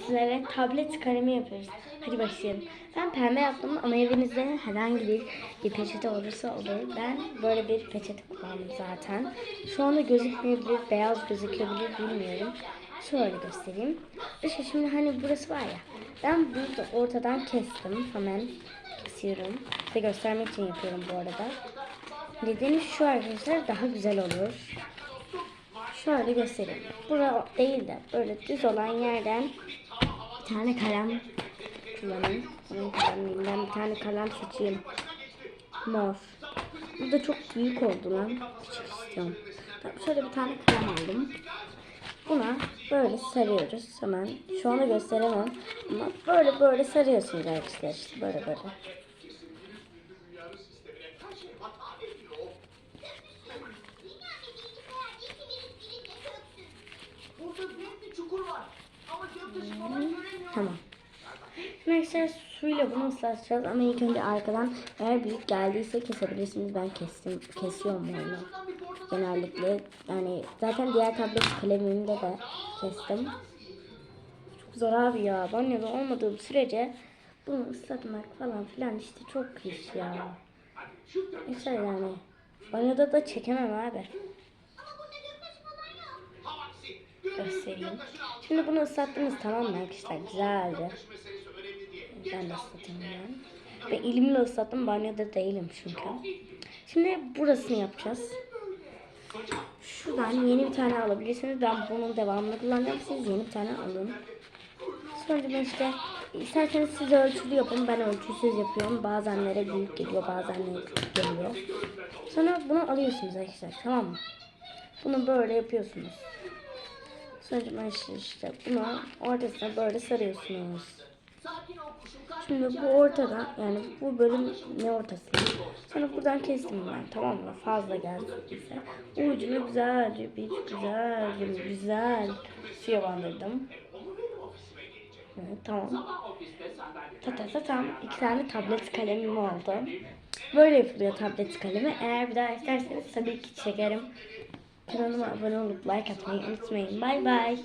sizlere tablet kalemi yapıyoruz. Hadi başlayalım. Ben pembe yaptım ama evinizde herhangi bir, bir peçete olursa olur. Ben böyle bir peçete kullandım zaten. Şu anda gözükmeyebilir, beyaz gözükebilir bilmiyorum. Şöyle göstereyim. İşte şimdi hani burası var ya. Ben burada ortadan kestim. Hemen kesiyorum. Size göstermek için yapıyorum bu arada. Nedeni şu arkadaşlar daha güzel olur. Şöyle göstereyim. Bura değil de böyle düz olan yerden bir tane kalem kullanayım. Onun kalemliğinden bir tane kalem seçeyim. Mor. Bu da çok büyük oldu lan. Küçük istiyorum. Tamam, şöyle bir tane kalem aldım. Buna böyle sarıyoruz hemen. Şu anda gösteremem ama böyle böyle sarıyorsunuz arkadaşlar işte böyle böyle. Burada büyük bir çukur var. Ama göktaşı falan göremiyorum. Tamam. Şimdi arkadaşlar suyla bunu ıslatacağız ama ilk önce arkadan eğer büyük geldiyse kesebilirsiniz. Ben kestim, kesiyorum portakal Genellikle yani zaten diğer tablet kalemimde de kestim. Çok zor abi ya. Banyoda olmadığım sürece bunu ıslatmak falan filan işte çok iş ya. İşte yani. Banyoda da çekemem abi. Göstereyim. Şimdi bunu ıslattınız tamam mı arkadaşlar? Güzelce. Ben de ıslatayım hemen. Ve elimle ıslattım. Banyoda değilim çünkü. Şimdi burasını yapacağız. Şuradan yeni bir tane alabilirsiniz. Ben bunun devamını kullanacağım. Siz yeni bir tane alın. Sonra ben işte isterseniz siz ölçülü yapın. Ben ölçüsüz yapıyorum. Bazenlere büyük geliyor. Bazenlere küçük geliyor. Sonra bunu alıyorsunuz arkadaşlar. Tamam mı? Bunu böyle yapıyorsunuz. Sonra işte, bunu ortasına böyle sarıyorsunuz. Şimdi bu ortada yani bu bölüm ne ortası? Sonra buradan kestim ben tamam mı? Fazla geldiyse. Ucunu güzelce bir güzelce bir güzel suya bandırdım. Evet, tamam. Ta ta ta tam iki tane tablet kalemim oldu. Böyle yapılıyor tablet kalemi. Eğer bir daha isterseniz tabii ki çekerim. Kanalıma abone olup like atmayı unutmayın. Bay bay.